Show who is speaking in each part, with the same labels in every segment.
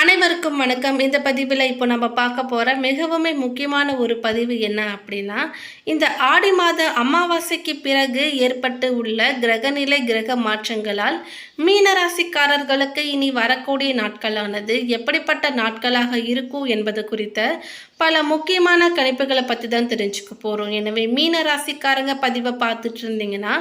Speaker 1: அனைவருக்கும் வணக்கம். இந்த பதிவில் இப்போ நம்ம பார்க்க போகிற மிகவுமே முக்கியமான ஒரு பதிவு என்ன அப்படின்னா இந்த ஆடி மாத அமாவாசைக்கு பிறகு ஏற்பட்டு உள்ள கிரகநிலை கிரக மாற்றங்களால் மீனராசிக்காரர்களுக்கு இனி வரக்கூடிய நாட்களானது எப்படிப்பட்ட நாட்களாக இருக்கும் என்பது குறித்த பல முக்கியமான கணிப்புகளை பற்றி தான் தெரிஞ்சுக்க போகிறோம் எனவே மீனராசிக்காரங்க பதிவை பார்த்துட்டு இருந்தீங்கன்னா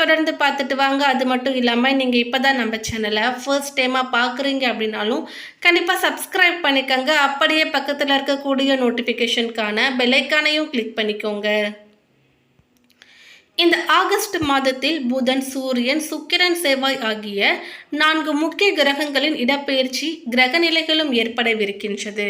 Speaker 1: தொடர்ந்து பார்த்துட்டு வாங்க. அது மட்டும் இல்லாமல் நீங்கள் இப்போ தான் நம்ம சேனலை ஃபர்ஸ்ட் டைமாக பார்க்குறீங்க அப்படின்னாலும் கண்டிப்பாக சப்ஸ்கிரைப் பண்ணிக்கோங்க. அப்படியே பக்கத்தில் இருக்கக்கூடிய நோட்டிஃபிகேஷனுக்கான பெல்லைக்கானையும் கிளிக் பண்ணிக்கோங்க. இந்த ஆகஸ்ட் மாதத்தில் புதன் சூரியன் சுக்கிரன் செவ்வாய் ஆகிய நான்கு முக்கிய கிரகங்களின் இடப்பெயர்ச்சி கிரகநிலைகளும் ஏற்படவிருக்கின்றது.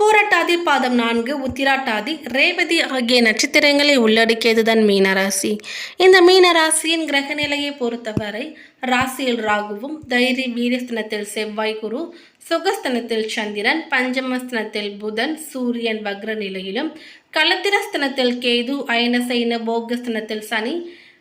Speaker 1: பூரட்டாதி பாதம் நான்கு உத்திராட்டாதி ரேவதி ஆகிய நட்சத்திரங்களை உள்ளடக்கியதுதான் மீனராசி. இந்த மீனராசியின் கிரகநிலையை பொறுத்தவரை ராசியில் ராகுவும் தைரிய வீரஸ்தனத்தில் செவ்வாய் குரு சுகஸ்தனத்தில் சந்திரன் பஞ்சமஸ்தனத்தில் புதன் சூரியன் வக்ர நிலையிலும் களத்திரஸ்தனத்தில் கேது அயனசைன போகஸ்தனத்தில் சனி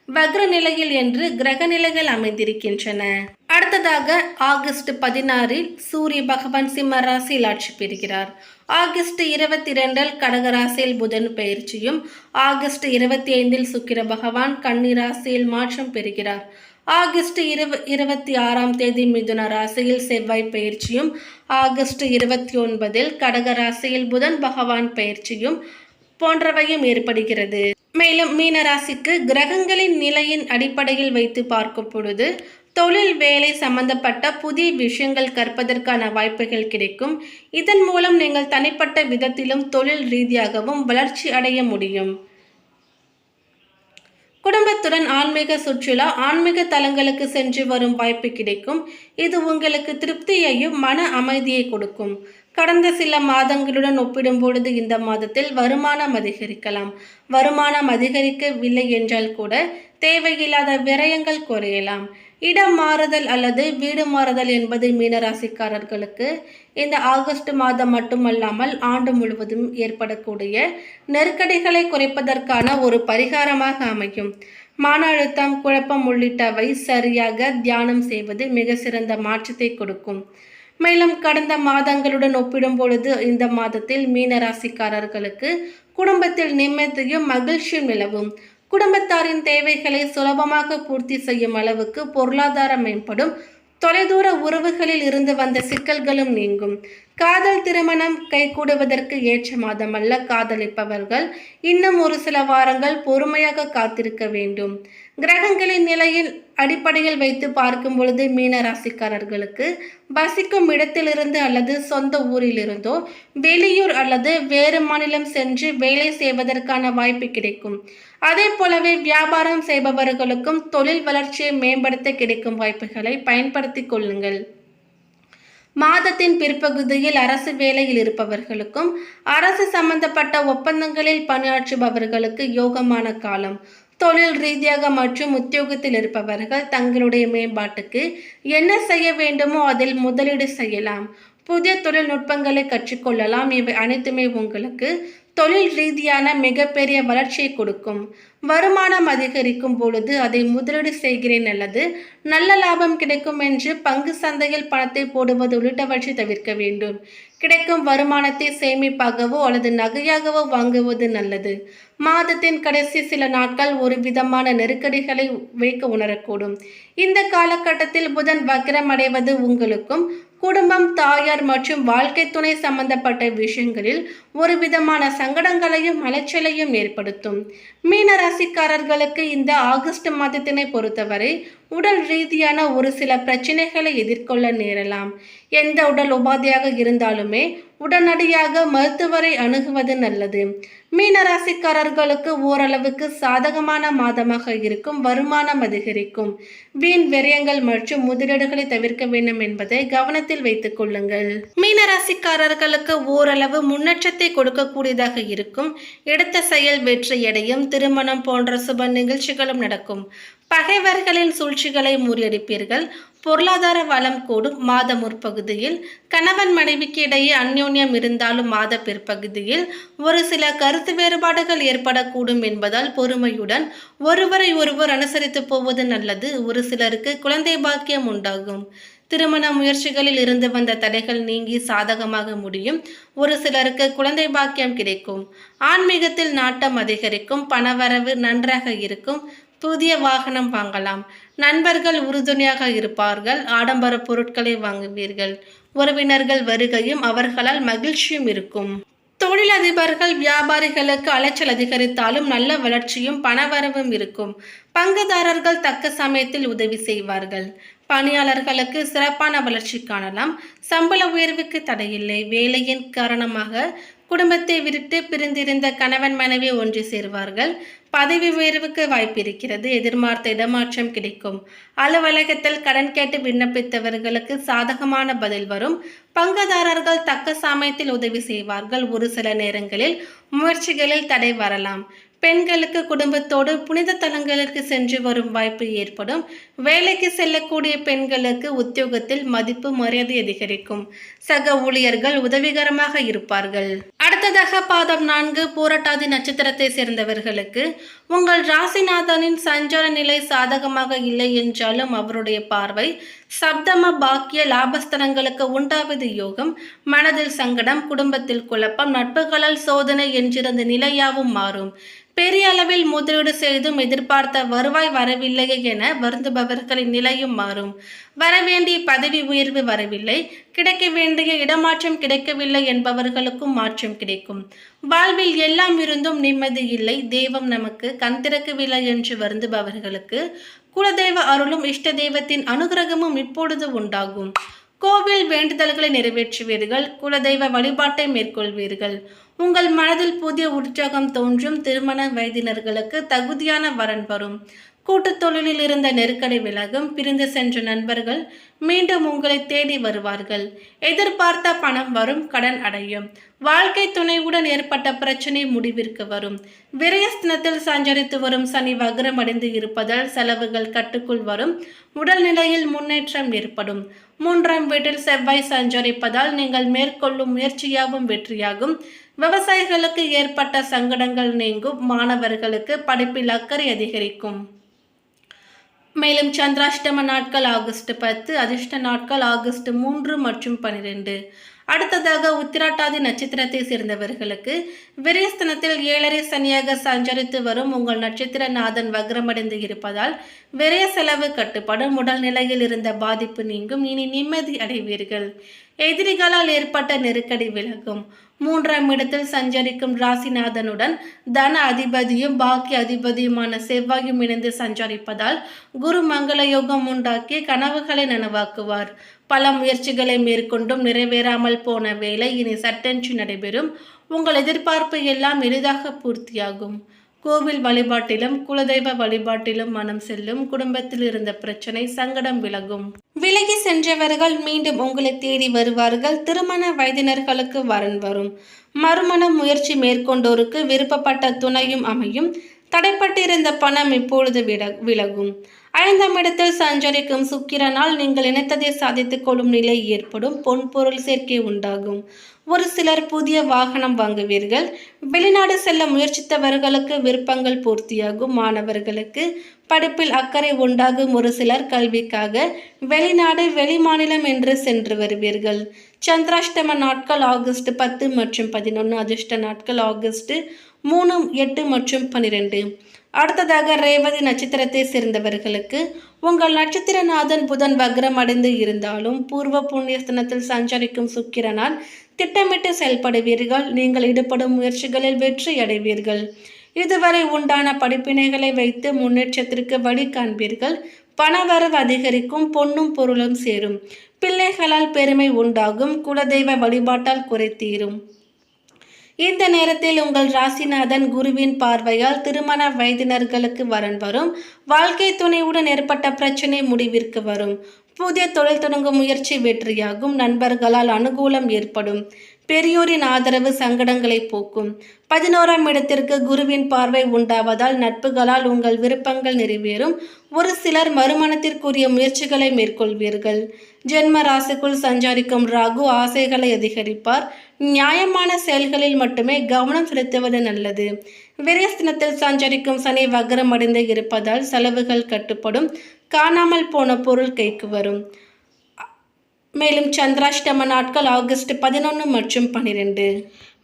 Speaker 1: வக்ர நிலையில் என்று கிரக நிலைகள் அமைந்திருக்கின்றன. அடுத்ததாக ஆகஸ்ட் பதினாறில் சூரிய பகவான் சிம்ம ராசியில் ஆட்சி பெறுகிறார். ஆகஸ்ட் இருபத்தி இரண்டில் கடகராசியில் புதன் பயிற்சியும் ஆகஸ்ட் இருபத்தி ஐந்தில் சுக்கிர பகவான் கன்னி ராசியில் மாற்றம் பெறுகிறார். ஆகஸ்ட் இருவ இருபத்தி ஆறாம் தேதி மிதுன ராசியில் செவ்வாய் பயிற்சியும் ஆகஸ்ட் இருபத்தி ஒன்பதில் கடக ராசியில் புதன் பகவான் பயிற்சியும் போன்றவையும் ஏற்படுகிறது. மேலும் மீனராசிக்கு கிரகங்களின் நிலையின் அடிப்படையில் வைத்து பார்க்கும் பொழுது தொழில் வேலை சம்பந்தப்பட்ட புதிய விஷயங்கள் கற்பதற்கான வாய்ப்புகள் கிடைக்கும். இதன் மூலம் நீங்கள் தனிப்பட்ட விதத்திலும் தொழில் ரீதியாகவும் வளர்ச்சி அடைய முடியும். குடும்பத்துடன் ஆன்மீக சுற்றுலா ஆன்மீக தலங்களுக்கு சென்று வரும் வாய்ப்பு கிடைக்கும். இது உங்களுக்கு திருப்தியையும் மன அமைதியை கொடுக்கும். கடந்த சில மாதங்களுடன் ஒப்பிடும் பொழுது இந்த மாதத்தில் வருமானம் அதிகரிக்கலாம். வருமானம் அதிகரிக்கவில்லை என்றால் கூட தேவையில்லாத விரயங்கள் குறையலாம். இடம் மாறுதல் அல்லது வீடு மாறுதல் என்பது மீனராசிக்காரர்களுக்கு இந்த ஆகஸ்ட் மாதம் மட்டுமல்லாமல் ஆண்டு முழுவதும் ஏற்படக்கூடிய நெருக்கடிகளை குறைப்பதற்கான ஒரு பரிகாரமாக அமையும். மன அழுத்தம் குழப்பம் உள்ளிட்டவை சரியாக தியானம் செய்வது மிக சிறந்த மாற்றத்தை கொடுக்கும். மேலும் கடந்த மாதங்களுடன் ஒப்பிடும் பொழுது இந்த மாதத்தில் மீனராசிக்காரர்களுக்கு குடும்பத்தில் நிம்மதியும் மகிழ்ச்சியும் நிலவும். குடும்பத்தாரின் தேவைகளை சுலபமாக பூர்த்தி செய்யும் அளவுக்கு பொருளாதாரம் மேம்படும். தொலைதூர உறவுகளில் இருந்து வந்த சிக்கல்களும் நீங்கும். காதல் திருமணம் கைகூடுவதற்கு ஏற்ற மாதமல்ல காதலிப்பவர்கள் இன்னும் ஒரு சில வாரங்கள் பொறுமையாக காத்திருக்க வேண்டும். கிரகங்களின் நிலையில் அடிப்படையில் வைத்து பார்க்கும் பொழுது மீன ராசிக்காரர்களுக்கு வசிக்கும் இடத்திலிருந்து அல்லது சொந்த ஊரிலிருந்தோ வெளியூர் அல்லது வேறு மாநிலம் சென்று வேலை செய்வதற்கான வாய்ப்பு கிடைக்கும். அதே போலவே வியாபாரம் செய்பவர்களுக்கும் தொழில் வளர்ச்சியை மேம்படுத்த கிடைக்கும் வாய்ப்புகளை பயன்படுத்திக் கொள்ளுங்கள். மாதத்தின் பிற்பகுதியில் அரசு வேலையில் இருப்பவர்களுக்கும் அரசு சம்பந்தப்பட்ட ஒப்பந்தங்களில் பணியாற்றுபவர்களுக்கு யோகமான காலம். தொழில் ரீதியாக மற்றும் உத்தியோகத்தில் இருப்பவர்கள் தங்களுடைய மேம்பாட்டுக்கு என்ன செய்ய வேண்டுமோ அதில் முதலீடு செய்யலாம். புதிய தொழில்நுட்பங்களை கற்றுக்கொள்ளலாம். இவை அனைத்துமே உங்களுக்கு தொழில் ரீதியான மிகப்பெரிய வளர்ச்சியை கொடுக்கும். வருமானம் அதிகரிக்கும் பொழுது அதை முதலீடு செய்கிறேன் அல்லது நல்ல லாபம் கிடைக்கும் என்று பங்கு சந்தையில் பணத்தை போடுவது உள்ளிட்டவற்றை தவிர்க்க வேண்டும். கிடைக்கும் வருமானத்தை சேமிப்பாகவோ அல்லது நகையாகவோ வாங்குவது நல்லது. மாதத்தின் கடைசி சில நாட்கள் ஒரு விதமான நெருக்கடிகளை வைக்க உணரக்கூடும். இந்த காலகட்டத்தில் புதன் வக்ரம் அடைவது உங்களுக்கும் குடும்பம் தாயார் மற்றும் வாழ்க்கை துணை சம்பந்தப்பட்ட விஷயங்களில் ஒரு விதமான சங்கடங்களையும் அலைச்சலையும் ஏற்படுத்தும். மீன ராசிக்காரர்களுக்கு இந்த ஆகஸ்ட் மாதத்தினை பொறுத்தவரை உடல் ரீதியான ஒரு சில பிரச்சனைகளை எதிர்கொள்ள நேரலாம். எந்த உடல் உபாதையாக இருந்தாலுமே உடனடியாக மருத்துவரை அணுகுவது நல்லது. மீனராசிக்காரர்களுக்கு ஓரளவுக்கு சாதகமான மாதமாக இருக்கும் வருமானம் அதிகரிக்கும். வீண் விரயங்கள் மற்றும் முதலீடுகளை தவிர்க்க வேண்டும் என்பதை கவனத்தில் வைத்துக் கொள்ளுங்கள். மீனராசிக்காரர்களுக்கு ஓரளவு முன்னேற்றத்தை கொடுக்கக்கூடியதாக இருக்கும். எடுத்த செயல் வெற்றியடையும் திருமணம் போன்ற சுப நிகழ்ச்சிகளும் நடக்கும். பகைவர்களின் சூழ்ச்சிகளை முறியடிப்பீர்கள். பொருளாதார வளம் கூடும் மாத முற்பகுதியில் கணவன் மனைவிக்கு இடையே அந்யோன்யம் இருந்தாலும் மாத பிற்பகுதியில் ஒரு சில கருத்து வேறுபாடுகள் ஏற்படக்கூடும் என்பதால் பொறுமையுடன் ஒருவரை ஒருவர் அனுசரித்து போவது நல்லது. ஒரு சிலருக்கு குழந்தை பாக்கியம் உண்டாகும். திருமண முயற்சிகளில் இருந்து வந்த தடைகள் நீங்கி சாதகமாக முடியும். ஒரு சிலருக்கு குழந்தை பாக்கியம் கிடைக்கும். ஆன்மீகத்தில் நாட்டம் அதிகரிக்கும். பணவரவு நன்றாக இருக்கும். புதிய வாகனம் வாங்கலாம். நண்பர்கள் உறுதுணையாக இருப்பார்கள். ஆடம்பர பொருட்களை வாங்குவீர்கள். உறவினர்கள் வருகையும் அவர்களால் மகிழ்ச்சியும் இருக்கும். தொழிலதிபர்கள் வியாபாரிகளுக்கு அலைச்சல் அதிகரித்தாலும் நல்ல வளர்ச்சியும் பணவரவும் இருக்கும். பங்குதாரர்கள் தக்க சமயத்தில் உதவி செய்வார்கள். பணியாளர்களுக்கு சிறப்பான வளர்ச்சி காணலாம். சம்பள உயர்வுக்கு தடையில்லை. வேலையின் காரணமாக குடும்பத்தை விட்டு பிரிந்திருந்த கணவன் மனைவி ஒன்று சேர்வார்கள். பதவி உயர்வுக்கு வாய்ப்பு இருக்கிறது. எதிர்பார்த்த இடமாற்றம் கிடைக்கும். அலுவலகத்தில் கடன் கேட்டு விண்ணப்பித்தவர்களுக்கு சாதகமான பதில் வரும். பங்குதாரர்கள் தக்க சமயத்தில் உதவி செய்வார்கள். ஒரு சில நேரங்களில் முயற்சிகளில் தடை வரலாம். பெண்களுக்கு குடும்பத்தோடு புனித தலங்களுக்கு சென்று வரும் வாய்ப்பு ஏற்படும். வேலைக்கு செல்லக்கூடிய பெண்களுக்கு உத்தியோகத்தில் மதிப்பு மரியாதை அதிகரிக்கும். சக ஊழியர்கள் உதவிகரமாக இருப்பார்கள். அடுத்ததாக பாதம் நான்கு பூரட்டாதி நட்சத்திரத்தை சேர்ந்தவர்களுக்கு உங்கள் ராசிநாதனின் சஞ்சார நிலை சாதகமாக இல்லை என்றாலும் அவருடைய பார்வை சப்தம பாக்கிய லாபஸ்தனங்களுக்கு உண்டாவது யோகம் மனதில் சங்கடம் குடும்பத்தில் குழப்பம் நட்புகளால் சோதனை என்றிருந்த நிலையாவும் மாறும். பெரிய அளவில் முதலீடு செய்தும் எதிர்பார்த்த வருவாய் வரவில்லையே என வருந்துபவர்களின் நிலையும் மாறும். வரவேண்டிய பதவி உயர்வு வரவில்லை கிடைக்க வேண்டிய இடமாற்றம் கிடைக்கவில்லை என்பவர்களுக்கும் மாற்றம் கிடைக்கும். வாழ்வில் எல்லாம் இருந்தும் நிம்மதி இல்லை. தெய்வம் நமக்கு கண் திறக்கவில்லை என்று வருந்துபவர்களுக்கு குலதெய்வ அருளும் இஷ்ட தெய்வத்தின் அனுகிரகமும் இப்பொழுது உண்டாகும். கோவில் வேண்டுதல்களை நிறைவேற்றுவீர்கள். குலதெய்வ வழிபாட்டை மேற்கொள்வீர்கள். உங்கள் மனதில் புதிய உற்சாகம் தோன்றும். திருமண வயதினர்களுக்கு தகுதியான வரன் வரும். கூட்டுத் தொழிலில் இருந்த நெருக்கடி விலகும் பிரிந்து சென்ற நண்பர்கள் மீண்டும் உங்களை தேடி வருவார்கள். எதிர்பார்த்த பணம் வரும் கடன் அடையும். வாழ்க்கை துணையுடன் ஏற்பட்ட பிரச்சனை முடிவிற்கு வரும். விரயஸ்தனத்தில் சஞ்சரித்து வரும் சனி வக்ரம் அடைந்து இருப்பதால் செலவுகள் கட்டுக்குள் வரும். உடல்நிலையில் முன்னேற்றம் ஏற்படும். மூன்றாம் வீட்டில் செவ்வாய் சஞ்சரிப்பதால் நீங்கள் மேற்கொள்ளும் முயற்சியாகவும் வெற்றியாகும். விவசாயிகளுக்கு ஏற்பட்ட சங்கடங்கள் நீங்கும். மாணவர்களுக்கு படிப்பில் அக்கறை அதிகரிக்கும். மேலும் சந்திராஷ்டம நாட்கள் ஆகஸ்ட் பத்து அதிர்ஷ்ட நாட்கள் ஆகஸ்ட் மூன்று மற்றும் பனிரெண்டு. அடுத்ததாக உத்திராட்டாதி நட்சத்திரத்தை சேர்ந்தவர்களுக்கு விரயஸ்தனத்தில் ஏழரை சனியாக சஞ்சரித்து வரும் உங்கள் நட்சத்திர நாதன் வக்ரமடைந்து இருப்பதால் விரய செலவு கட்டுப்படும் உடல் நிலையில் இருந்த பாதிப்பு நீங்கும் இனி நிம்மதி அடைவீர்கள். எதிரிகளால் ஏற்பட்ட நெருக்கடி விலகும். மூன்றாம் இடத்தில் சஞ்சரிக்கும் ராசிநாதனுடன் தன அதிபதியும் பாக்கிய அதிபதியுமான செவ்வாயும் இணைந்து சஞ்சரிப்பதால் குரு மங்கள யோகம் உண்டாக்கி கனவுகளை நனவாக்குவார். பல முயற்சிகளை மேற்கொண்டும் நிறைவேறாமல் போன வேலை இனி சட்டென்று நடைபெறும். உங்கள் எதிர்பார்ப்பு எல்லாம் எளிதாக பூர்த்தியாகும். கோவில் வழிபாட்டிலும் குலதெய்வ வழிபாட்டிலும் மனம் செல்லும் குடும்பத்தில் இருந்த பிரச்சனை சங்கடம் விலகும். விலகி சென்றவர்கள் மீண்டும் உங்களை தேடி வருவார்கள். திருமண வயதினர்களுக்கு வரன் வரும். மறுமண முயற்சி மேற்கொண்டோருக்கு விருப்பப்பட்ட துணையும் அமையும். தடைப்பட்டிருந்த பணம் இப்பொழுது விட விலகும். ஐந்தாம் இடத்தில் சஞ்சரிக்கும் சுக்கிரனால் நீங்கள் நினைத்ததை சாதித்துக் கொள்ளும் நிலை ஏற்படும். பொன்பொருள் சேர்க்கை உண்டாகும். ஒரு சிலர் புதிய வாகனம் வாங்குவீர்கள். வெளிநாடு செல்ல முயற்சித்தவர்களுக்கு விருப்பங்கள் பூர்த்தியாகும். மாணவர்களுக்கு படிப்பில் அக்கறை உண்டாகும் ஒரு சிலர் கல்விக்காக வெளிநாடு வெளிமாநிலம் என்று சென்று வருவீர்கள். சந்திராஷ்டம நாட்கள் ஆகஸ்ட் பத்து மற்றும் பதினொன்று அதிர்ஷ்ட நாட்கள் ஆகஸ்ட் மூணு எட்டு மற்றும் பன்னிரெண்டு. அடுத்ததாக ரேவதி நட்சத்திரத்தை சேர்ந்தவர்களுக்கு உங்கள் நட்சத்திரநாதன் புதன் வக்ரம் அடைந்து இருந்தாலும் பூர்வ புண்ணியஸ்தனத்தில் சஞ்சரிக்கும் சுக்கிரனால் திட்டமிட்டு செயல்படுவீர்கள். நீங்கள் ஈடுபடும் முயற்சிகளில் வெற்றி அடைவீர்கள். இதுவரை உண்டான படிப்பினைகளை வைத்து முன்னேற்றத்திற்கு வழி காண்பீர்கள். பணவரவு அதிகரிக்கும் பொன்னும் பொருளும் சேரும். பிள்ளைகளால் பெருமை உண்டாகும் குலதெய்வ வழிபாட்டால் குறைத்தீரும் இந்த நேரத்தில் உங்கள் ராசிநாதன் குருவின் பார்வையால் திருமண வயதினர்களுக்கு வரன் வரும். வாழ்க்கை துணையுடன் ஏற்பட்ட பிரச்சனை முடிவிற்கு வரும். புதிய தொழில் தொடங்கும் முயற்சி வெற்றியாகும். நண்பர்களால் அனுகூலம் ஏற்படும். பெரியோரின் ஆதரவு சங்கடங்களை போக்கும். பதினோராம் இடத்திற்கு குருவின் பார்வை உண்டாவதால் நட்புகளால் உங்கள் விருப்பங்கள் நிறைவேறும். ஒரு சிலர் மறுமணத்திற்குரிய முயற்சிகளை மேற்கொள்வீர்கள். ஜென்ம ராசிக்குள் சஞ்சாரிக்கும் ராகு ஆசைகளை அதிகரிப்பார். நியாயமான செயல்களில் மட்டுமே கவனம் செலுத்துவது நல்லது. விரயஸ்தினத்தில் சஞ்சரிக்கும் சனி வக்ரம் அடைந்து இருப்பதால் செலவுகள் கட்டுப்படும். காணாமல் போன பொருள் கைக்கு வரும். மேலும் சந்திராஷ்டம நாட்கள் ஆகஸ்ட் பதினொன்று மற்றும் பன்னிரெண்டு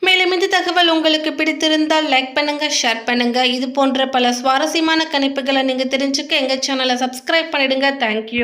Speaker 1: மேலும் இந்த தகவல் உங்களுக்கு பிடித்திருந்தால் லைக் பண்ணுங்க ஷேர் பண்ணுங்க. இது போன்ற பல சுவாரஸ்யமான கணிப்புகளை நீங்கள் தெரிஞ்சுக்க எங்கள் சேனலை சப்ஸ்கிரைப் பண்ணிடுங்க. தேங்க்யூ